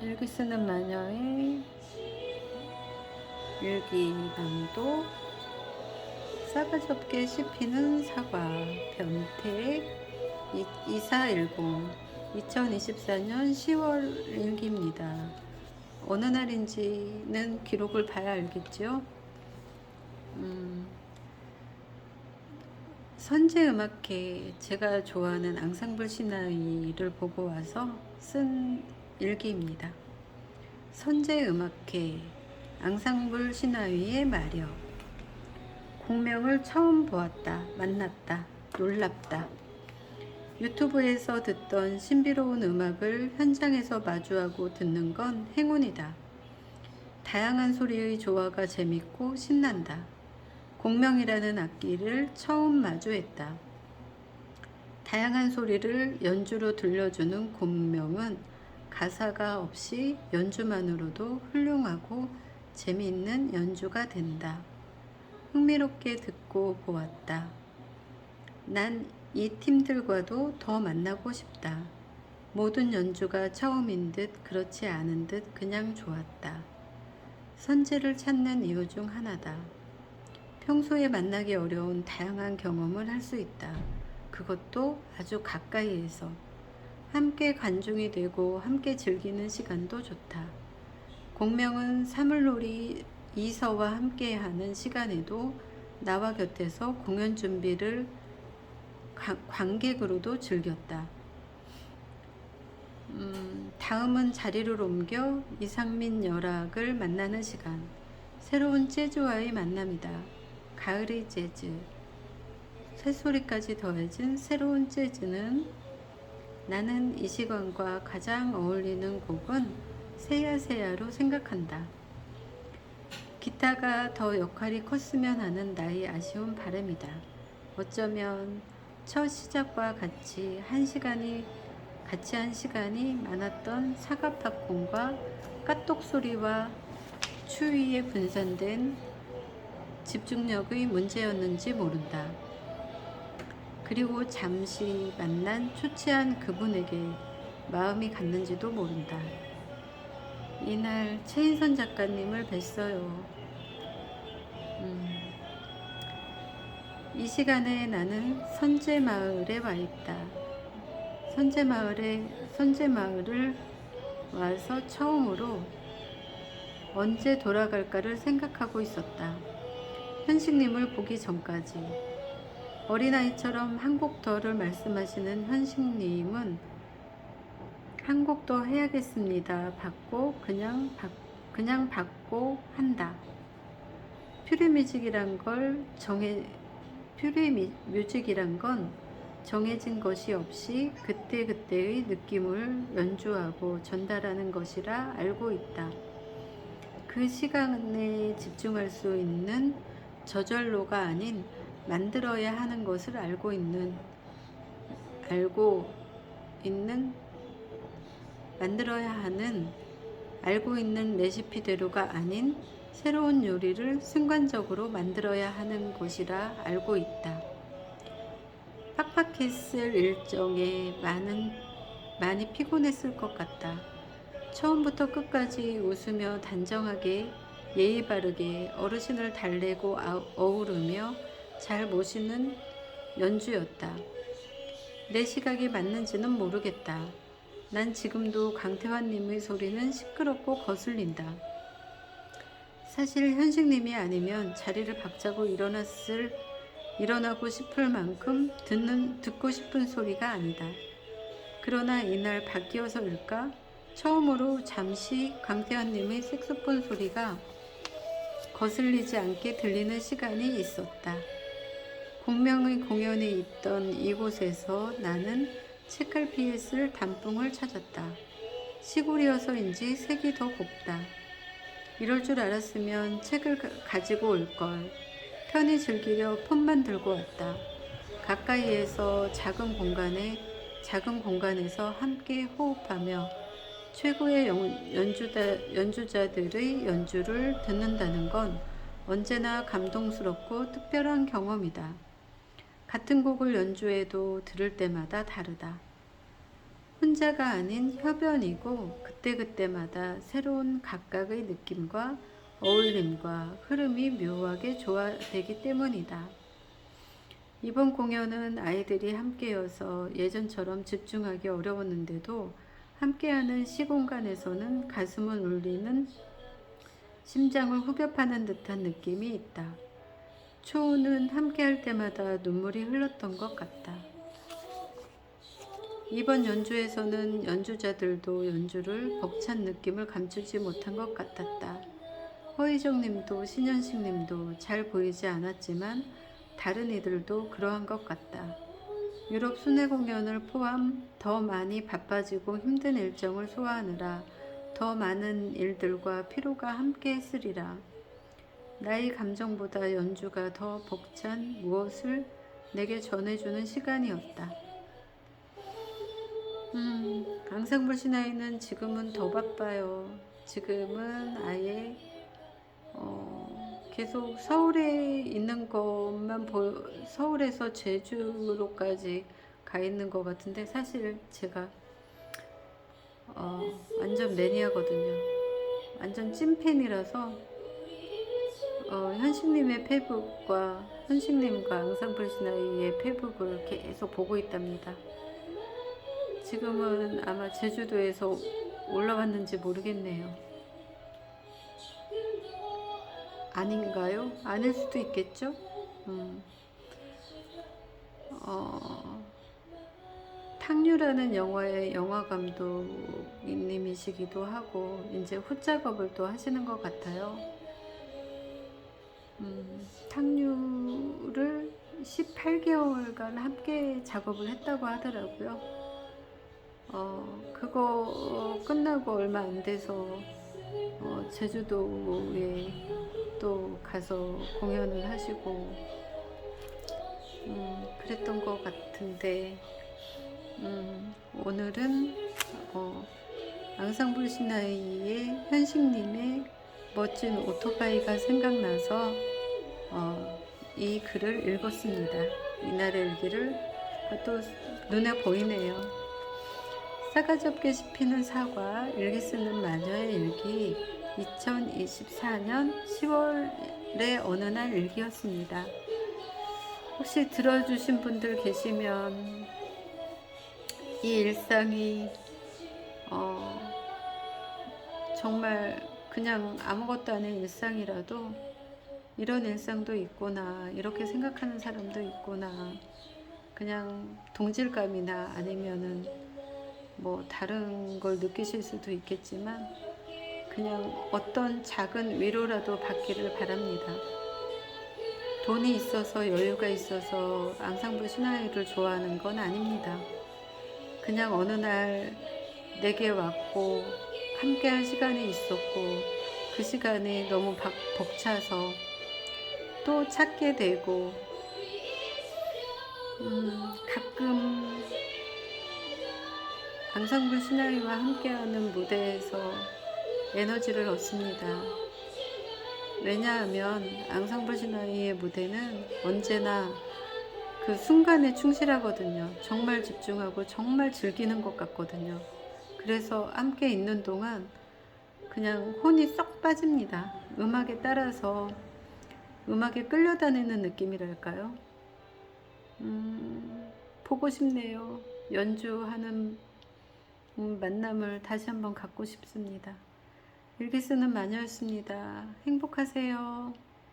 일기 쓰는 마녀의 일기 낭독 싸가지 없게 씹히는 사과 변태 2410 2024년 10월 일기입니다. 어느 날인지는 기록을 봐야 알겠죠? 음, 선제 음악회 제가 좋아하는 앙상블 시나이를 보고 와서 쓴 일기입니다. 선제음악회 앙상블 시나위의 마력 공명을 처음 보았다 만났다 놀랍다 유튜브에서 듣던 신비로운 음악을 현장에서 마주하고 듣는 건 행운이다. 다양한 소리의 조화가 재밌고 신난다. 공명이라는 악기를 처음 마주했다. 다양한 소리를 연주로 들려주는 공명은 가사가 없이 연주만으로도 훌륭하고 재미있는 연주가 된다. 흥미롭게 듣고 보았다. 난 이 팀들과도 더 만나고 싶다. 모든 연주가 처음인 듯 그렇지 않은 듯 그냥 좋았다. 선제를 찾는 이유 중 하나다. 평소에 만나기 어려운 다양한 경험을 할 수 있다. 그것도 아주 가까이에서. 함께 관중이 되고 함께 즐기는 시간도 좋다. 공명은 사물놀이 이서와 함께 하는 시간에도 나와 곁에서 공연 준비를 가- 관객으로도 즐겼다. 음, 다음은 자리를 옮겨 이상민 여락을 만나는 시간. 새로운 재즈와의 만남이다. 가을의 재즈. 새소리까지 더해진 새로운 재즈는 나는 이 시간과 가장 어울리는 곡은 세야세야로 생각한다. 기타가 더 역할이 컸으면 하는 나의 아쉬운 바람이다. 어쩌면 첫 시작과 같이 한 시간이 같이 한 시간이 많았던 사과 팝콘과 까똑 소리와 추위에 분산된 집중력의 문제였는지 모른다. 그리고 잠시 만난 초췌한 그분에게 마음이 갔는지도 모른다. 이날 최인선 작가님을 뵀어요. 음, 이 시간에 나는 선제마을에 와 있다. 선제마을에 선제마을을 와서 처음으로 언제 돌아갈까를 생각하고 있었다. 현식님을 보기 전까지 어린아이처럼 한국더를 말씀하시는 현식님은 한국더 해야겠습니다. 받고 그냥 받 그냥 받고 한다. 퓨리뮤직이란 걸 정해 퓨리뮤직이란 건 정해진 것이 없이 그때그때의 느낌을 연주하고 전달하는 것이라 알고 있다. 그 시간에 집중할 수 있는 저절로가 아닌 만들어야 하는 것을 알고 있는 알고 있는 만들어야 하는 알고 있는 레시피대로가 아닌 새로운 요리를 순간적으로 만들어야 하는 것이라 알고 있다. 빡빡했을 일정에 많은 많이 피곤했을 것 같다. 처음부터 끝까지 웃으며 단정하게 예의 바르게 어르신을 달래고 아- 어우르며 잘 모시는 연주였다. 내 시각이 맞는지는 모르겠다. 난 지금도 강태환님의 소리는 시끄럽고 거슬린다. 사실 현식님이 아니면 자리를 박차고 일어났을 일어나고 싶을 만큼 듣는 듣고 싶은 소리가 아니다. 그러나 이날 바뀌어서일까 처음으로 잠시 강태환님의 색소폰 소리가 거슬리지 않게 들리는 시간이 있었다. 공명의 공연에 있던 이곳에서 나는 책갈피에 쓸 단풍을 찾았다. 시골이어서인지 색이 더 곱다. 이럴 줄 알았으면 책을 가- 가지고 올 걸. 편히 즐기려 폰만 들고 왔다. 가까이에서 작은 공간에 작은 공간에서 함께 호흡하며 최고의 연- 연주자, 연주자들의 연주를 듣는다는 건 언제나 감동스럽고 특별한 경험이다. 같은 곡을 연주해도 들을 때마다 다르다. 혼자가 아닌 협연이고 그때그때마다 새로운 각각의 느낌과 어울림과 흐름이 묘하게 조화되기 때문이다. 이번 공연은 아이들이 함께여서 예전처럼 집중하기 어려웠는데도 함께하는 시공간에서는 가슴을 울리는 심장을 후벼 파는 듯한 느낌이 있다. 초우는 함께할 때마다 눈물이 흘렀던 것 같다. 이번 연주에서는 연주자들도 연주를 벅찬 느낌을 감추지 못한 것 같았다. 허희정 님도 신현식 님도 잘 보이지 않았지만 다른 이들도 그러한 것 같다. 유럽 순회 공연을 포함 더 많이 바빠지고 힘든 일정을 소화하느라 더 많은 일들과 피로가 함께 했으리라. 나의 감정보다 연주가 더 벅찬 무엇을 내게 전해주는 시간이었다. 음, 앙상블신아이는 지금은 더 바빠요. 지금은 아예 어, 계속 서울에 있는 것만 보, 서울에서 제주로까지 가 있는 것 같은데 사실 제가 어, 완전 매니아거든요. 완전 찐팬이라서 어, 현식님의 페북과 현식님과 앙상블신아이의 페북을 계속 보고 있답니다. 지금은 아마 제주도에서 올라왔는지 모르겠네요. 아닌가요? 아닐 수도 있겠죠? 음. 어, 탕류라는 영화의 영화 감독님이시기도 하고 이제 훗작업을 또 하시는 것 같아요. 음, 탕류를 18개월간 함께 작업을 했다고 하더라고요. 어, 그거 끝나고 얼마 안 돼서 어, 제주도에 또 가서 공연을 하시고 음, 그랬던 것 같은데 음, 오늘은 어, 앙상블 신화의 현식님의 멋진 오토바이가 생각나서 어, 이 글을 읽었습니다. 이날의 일기를 또 눈에 보이네요. 싸가지 없게 씹히는 사과, 일기 쓰는 마녀의 일기, 2024년 10월의 어느 날 일기였습니다. 혹시 들어주신 분들 계시면 이 일상이 어, 정말 그냥 아무것도 아닌 일상이라도 이런 일상도 있구나 이렇게 생각하는 사람도 있구나 그냥 동질감이나 아니면은 뭐 다른 걸 느끼실 수도 있겠지만 그냥 어떤 작은 위로라도 받기를 바랍니다. 돈이 있어서 여유가 있어서 앙상블 신화를 좋아하는 건 아닙니다. 그냥 어느 날 내게 왔고 함께할 시간이 있었고 그 시간이 너무 박- 벅차서 또 찾게 되고 음, 가끔 강상불 신하이와 함께하는 무대에서 에너지를 얻습니다. 왜냐하면 앙상블 신화의 무대는 언제나 그 순간에 충실하거든요. 정말 집중하고 정말 즐기는 것 같거든요. 그래서 함께 있는 동안 그냥 혼이 쏙 빠집니다. 음악에 따라서 음악에 끌려다니는 느낌이랄까요? 음, 보고 싶네요. 연주하는 음, 만남을 다시 한번 갖고 싶습니다. 일기 쓰는 마녀였습니다. 행복하세요.